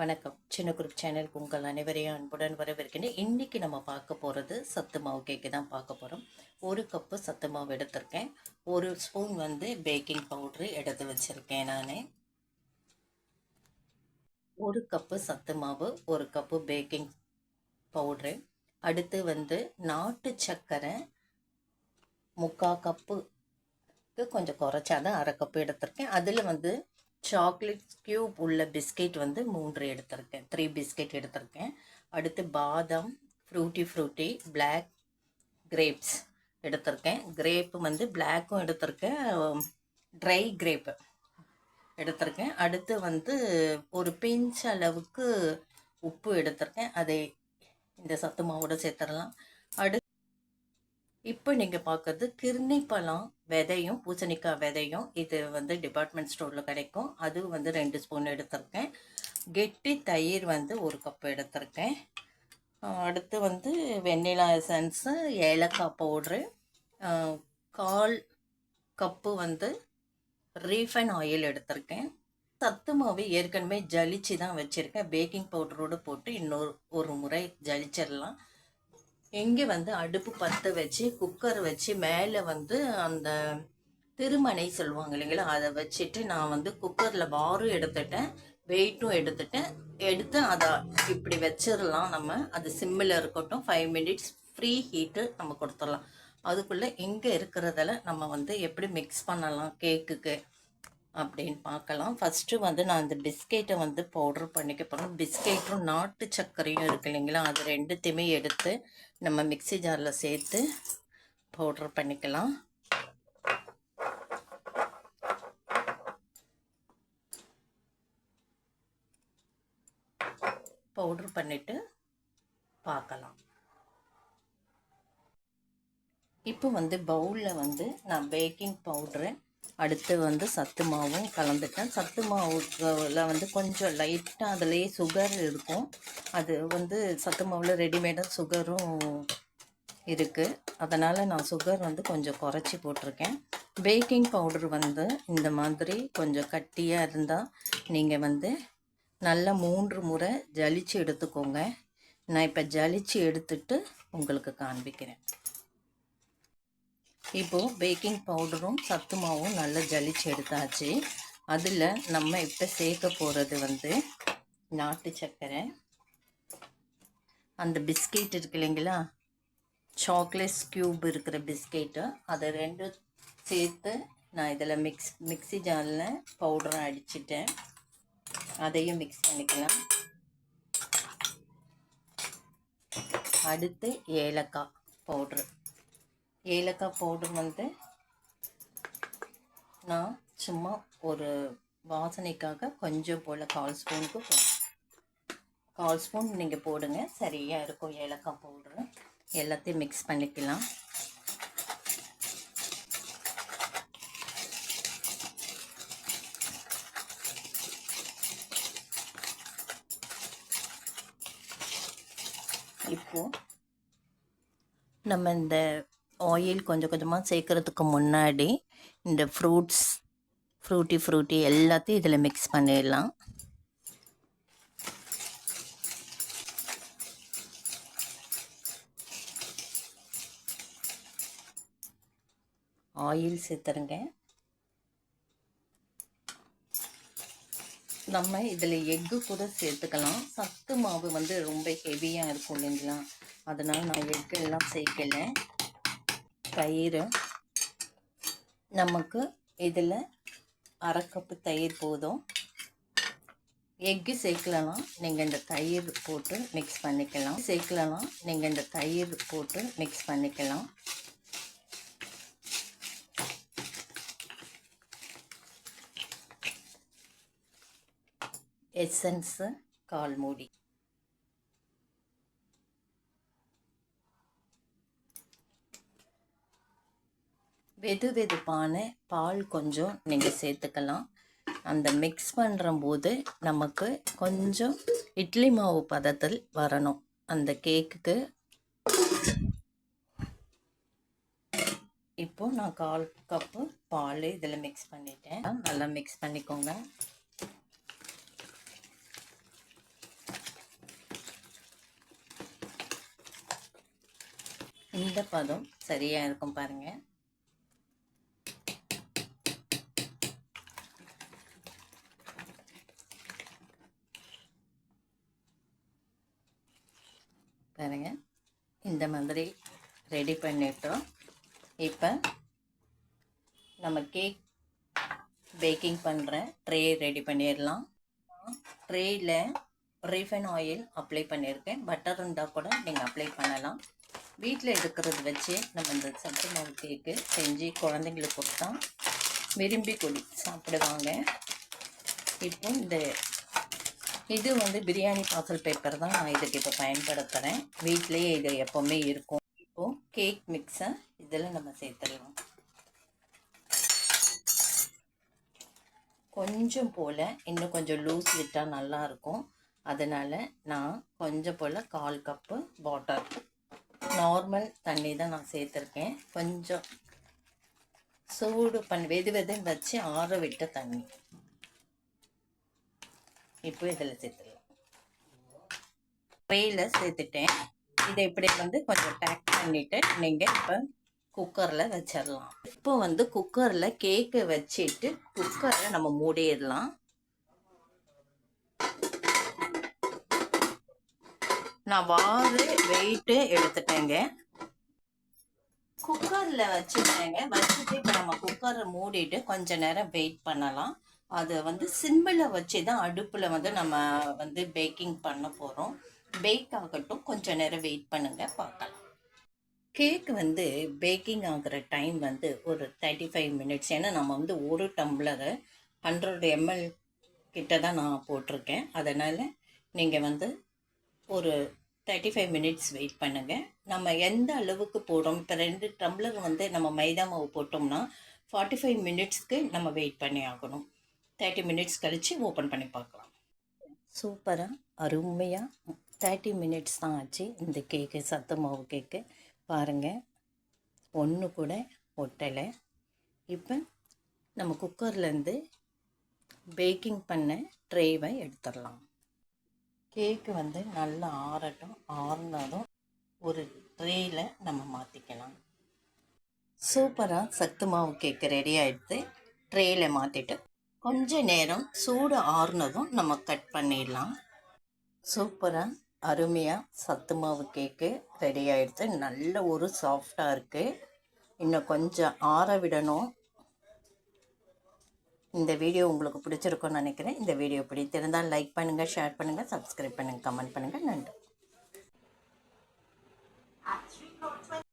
வணக்கம். சின்ன குரூப் சேனலுக்கு உங்கள் அனைவரையும் அன்புடன் வரவேற்கின்றேன் இன்றைக்கி நம்ம பார்க்க போகிறது சத்து மாவு கேக்கு தான் பார்க்க போகிறோம் ஒரு கப்பு சத்து மாவு எடுத்திருக்கேன். ஒரு ஸ்பூன் வந்து பேக்கிங் பவுட்ரு எடுத்து வச்சுருக்கேன் நான். ஒரு கப்பு சத்து மாவு ஒரு கப்பு பேக்கிங் பவுட்ரு அடுத்து வந்து நாட்டு சர்க்கரை முக்கால் கப்புக்கு கொஞ்சம் குறைச்சாதான் அரை கப்பு எடுத்திருக்கேன். அதில் வந்து சாக்லேட் க்யூப் உள்ள பிஸ்கெட் வந்து மூன்று எடுத்திருக்கேன். த்ரீ பிஸ்கெட் எடுத்திருக்கேன். அடுத்து பாதாம் ஃப்ரூட்டி ஃப்ரூட்டி பிளாக் கிரேப்ஸ் எடுத்திருக்கேன். கிரேப்பு வந்து பிளாக்கும் எடுத்திருக்கேன். ட்ரை கிரேப்பு எடுத்திருக்கேன். அடுத்து வந்து ஒரு பிஞ்ச் அளவுக்கு உப்பு எடுத்திருக்கேன். அதை இந்த சத்து மாவோட சேர்த்துடலாம். அடுத்து இப்போ நீங்கள் பார்க்கறது கிர்னி பழம் விதையும் பூசணிக்காய் விதையும் இது வந்து டிபார்ட்மெண்ட் ஸ்டோரில் கிடைக்கும். அது வந்து ரெண்டு ஸ்பூன் எடுத்திருக்கேன். கெட்டி தயிர் வந்து ஒரு கப் எடுத்திருக்கேன். அடுத்து வந்து வெண்ணிலா எசன்ஸு ஏலக்காய் பவுட்ரு கால் கப்பு வந்து ரீஃபைன் ஆயில் எடுத்திருக்கேன். சத்து மாவு ஏற்கனவே ஜலிச்சு தான் வச்சுருக்கேன். பேக்கிங் பவுடரோடு போட்டு இன்னொரு ஒரு முறை ஜலிச்சிடலாம். இங்கே வந்து அடுப்பு பற்ற வச்சு குக்கர் வச்சு மேலே வந்து அந்த திருமணை சொல்லுவாங்க இல்லைங்களா? அதை வச்சுட்டு நான் வந்து குக்கரில் பாரும் எடுத்துட்டேன். வெயிட்டும் எடுத்துட்டேன். எடுத்து அதை இப்படி வச்சிடலாம் நம்ம. அது சிம்மில் இருக்கட்டும் ஃபைவ் மினிட்ஸ் ஃப்ரீ ஹீட்டு நம்ம கொடுத்துடலாம். அதுக்குள்ளே இங்கே இருக்கிறதில் நம்ம வந்து எப்படி மிக்ஸ் பண்ணலாம் கேக்குக்கு? அப்படின்னு பார்க்கலாம். ஃபஸ்ட்டு வந்து நான் இந்த பிஸ்கெட்டை வந்து பவுடர் பண்ணிக்க போகிறேன் பிஸ்கெட்டும் நாட்டு சர்க்கரையும் இருக்கு இல்லைங்களா? அது ரெண்டுத்தையுமே எடுத்து நம்ம மிக்ஸி ஜாரில் சேர்த்து பவுடர் பண்ணிக்கலாம். பவுடர் பண்ணிவிட்டு பார்க்கலாம். இப்போ வந்து பவுலில் வந்து நான் பேக்கிங் பவுட்ரு அடுத்து வந்து சத்து மாவும் கலந்துட்டேன். சத்து மாவுல வந்து கொஞ்சம் லைட்டாக அதுலேயே சுகர் இருக்கும். அது வந்து சத்து மாவில் ரெடிமேடாக சுகரும் இருக்குது அதனால் நான் சுகர் வந்து கொஞ்சம் குறைச்சி போட்டிருக்கேன். பேக்கிங் பவுடர் வந்து இந்த மாதிரி கொஞ்சம் கட்டியாக இருந்தால் நீங்கள் வந்து நல்லா மூன்று முறை ஜலிச்சு எடுத்துக்கோங்க. நான் இப்போ ஜலிச்சு எடுத்துட்டு உங்களுக்கு காண்பிக்கிறேன். இப்போது பேக்கிங் பவுடரும் சத்து மாவும் நல்லா ஜலிச்சு எடுத்தாச்சு. அதில் நம்ம இப்போ சேர்க்க போகிறது வந்து நாட்டு சர்க்கரை அந்த பிஸ்கெட் இருக்கு இல்லைங்களா? சாக்லேட் க்யூப் இருக்கிற பிஸ்கெட்டு அதை ரெண்டும் சேர்த்து நான் இதில் மிக்ஸ் மிக்ஸி ஜாரில் பவுடரை அடிச்சிட்டேன். அதையும் மிக்ஸ் பண்ணிக்கலாம். அடுத்து ஏலக்காய் பவுட்ரு ஏலக்காய் பவுடர் வந்து நான் சும்மா ஒரு வாசனைக்காக கொஞ்சம் போல் கால் ஸ்பூனுக்கு கால் ஸ்பூன் நீங்கள் போடுங்க. சரியாக இருக்கும் ஏலக்காய் பவுட்ரு. எல்லாத்தையும் மிக்ஸ் பண்ணிக்கலாம். இப்போது நம்ம இந்த ஆயில் கொஞ்சம் கொஞ்சமாக சேர்க்குறதுக்கு முன்னாடி இந்த ஃப்ரூட்ஸ் ஃப்ரூட்டி ஃப்ரூட்டி எல்லாத்தையும் இதில் மிக்ஸ் பண்ணிடலாம். ஆயில் சேர்த்துருங்க. நம்ம இதில் எக்கு கூட சேர்த்துக்கலாம். சத்து மாவு வந்து ரொம்ப ஹெவியாக இருக்கும் இல்லைங்களா? அதனால் நான் எக்கு எல்லாம் சேர்க்கலை. தயிர் நமக்கு இதில் அரை கப்பு தயிர் போதும். எக்கு சேர்க்கலாம் நீங்கள் இந்த தயிர் போட்டு மிக்ஸ் பண்ணிக்கலாம். சேர்க்கலாம் நீங்கள் இந்த தயிர் போட்டு மிக்ஸ் பண்ணிக்கலாம். எசன்ஸு கால் மூடி. வெது வெதுப்பான பால் கொஞ்சம் நீங்கள் சேர்த்துக்கலாம். அந்த மிக்ஸ் பண்ணுறம்போது நமக்கு கொஞ்சம் இட்லி மாவு பதத்தில் வரணும். அந்த கேக்குக்கு இப்போது நான் கால் கப்பு பால் இதில் மிக்ஸ் பண்ணிட்டேன். நல்லா மிக்ஸ் பண்ணிக்கோங்க. இந்த பதம் சரியாக இருக்கும் பாருங்கள் பாருங்க. இந்த மாதிரி ரெடி பண்ணிட்டோம். இப்போ நம்ம கேக் பேக்கிங் பண்ணுற ட்ரே ரெடி பண்ணிடலாம். ட்ரேயில் ரீஃபைன் ஆயில் அப்ளை பண்ணியிருக்கேன். பட்டர் இருந்தால் கூட நீங்கள் அப்ளை பண்ணலாம். வீட்டில் இருக்கிறது வச்சு நம்ம இந்த சத்து மாவு கேக்கு செஞ்சு குழந்தைங்களுக்கு கொடுத்தா விரும்பி குடி சாப்பிடுவாங்க. இப்போ இந்த இது வந்து பிரியாணி பார்சல் பேப்பர் தான் நான் இதுக்கு இப்போ பயன்படுத்துகிறேன் வீட்லேயே இது எப்போவுமே இருக்கும். இப்போது கேக் மிக்ஸை இதில் நம்ம சேர்த்துடலாம். கொஞ்சம் போல் இன்னும் கொஞ்சம் லூஸ் விட்டால் நல்லாயிருக்கும் அதனால் நான் கொஞ்சம் போல் கால் கப்பு வாட்டர் நார்மல் தண்ணி தான் நான் சேர்த்துருக்கேன். கொஞ்சம் சூடு பண்ணி வெது வெதுன்னு வச்சு ஆற விட்ட தண்ணி. இப்போ இதில் சேர்த்துடலாம். ட்ரெயில் சேர்த்துட்டேன். இதை இப்படி வந்து கொஞ்சம் பேக் பண்ணிவிட்டு நீங்கள் இப்போ குக்கரில் வச்சிடலாம். இப்போ வந்து குக்கரில் கேக்கை வச்சுட்டு குக்கரில் நம்ம மூடிடலாம். நான் வாறு வெயிட்டு எடுத்துட்டேங்க. குக்கரில் வச்சுட்டேங்க வச்சுட்டு இப்போ நம்ம குக்கரை மூடிட்டு கொஞ்ச நேரம் வெயிட் பண்ணலாம். அதை வந்து சிம்பிளை வச்சு தான் அடுப்பில் வந்து நம்ம வந்து பேக்கிங் பண்ண போகிறோம் பேக் ஆகட்டும் கொஞ்ச நேரம் வெயிட் பண்ணுங்கள் பார்க்கலாம். கேக் வந்து பேக்கிங் ஆகிற டைம் வந்து ஒரு தேர்ட்டி ஃபைவ் மினிட்ஸ் ஏன்னா நம்ம வந்து ஒரு டம்ளரை ஹண்ட்ரட் எம்எல் கிட்ட தான் நான் போட்டிருக்கேன். அதனால் நீங்கள் வந்து ஒரு தேர்ட்டி ஃபைவ் மினிட்ஸ் வெயிட் பண்ணுங்கள் நம்ம எந்த அளவுக்கு போடுறோம்? இப்போ ரெண்டு டம்ளர் வந்து நம்ம மைதா மாவு போட்டோம்னா ஃபார்ட்டி ஃபைவ் மினிட்ஸ்க்கு நம்ம வெயிட் பண்ணி ஆகணும். தேர்ட்டி மினிட்ஸ் கழித்து ஓப்பன் பண்ணி பார்க்கலாம். சூப்பராக அருமையாக தேர்ட்டி மினிட்ஸ் தான் ஆச்சு இந்த கேக்கு சத்து மாவு கேக்கு பாருங்கள் ஒன்று கூட ஒட்டலை. இப்போ நம்ம குக்கர்லேருந்து பேக்கிங் பண்ண ட்ரேவை எடுத்துடலாம். கேக்கு வந்து நல்லா ஆறட்டும் ஆறுனதும் ஒரு ட்ரேயில் நம்ம மாற்றிக்கலாம் சூப்பராக சத்து மாவு கேக்கு ரெடி ஆகிடுது ட்ரேயில் மாற்றிட்டு கொஞ்ச நேரம் சூடு ஆறுனதும் நம்ம கட் பண்ணிடலாம். சூப்பராக அருமையாக சத்து மாவு கேக்கு ரெடி ஆகிடுது நல்ல ஒரு சாஃப்டாக இருக்குது இன்னும் கொஞ்சம் ஆற விடணும். இந்த வீடியோ உங்களுக்கு பிடிச்சிருக்கும்னு நினைக்கிறேன். இந்த வீடியோ பிடித்திருந்தால் லைக் பண்ணுங்கள் ஷேர் பண்ணுங்கள் சப்ஸ்கிரைப் பண்ணுங்கள் கமெண்ட் பண்ணுங்கள் நன்றி.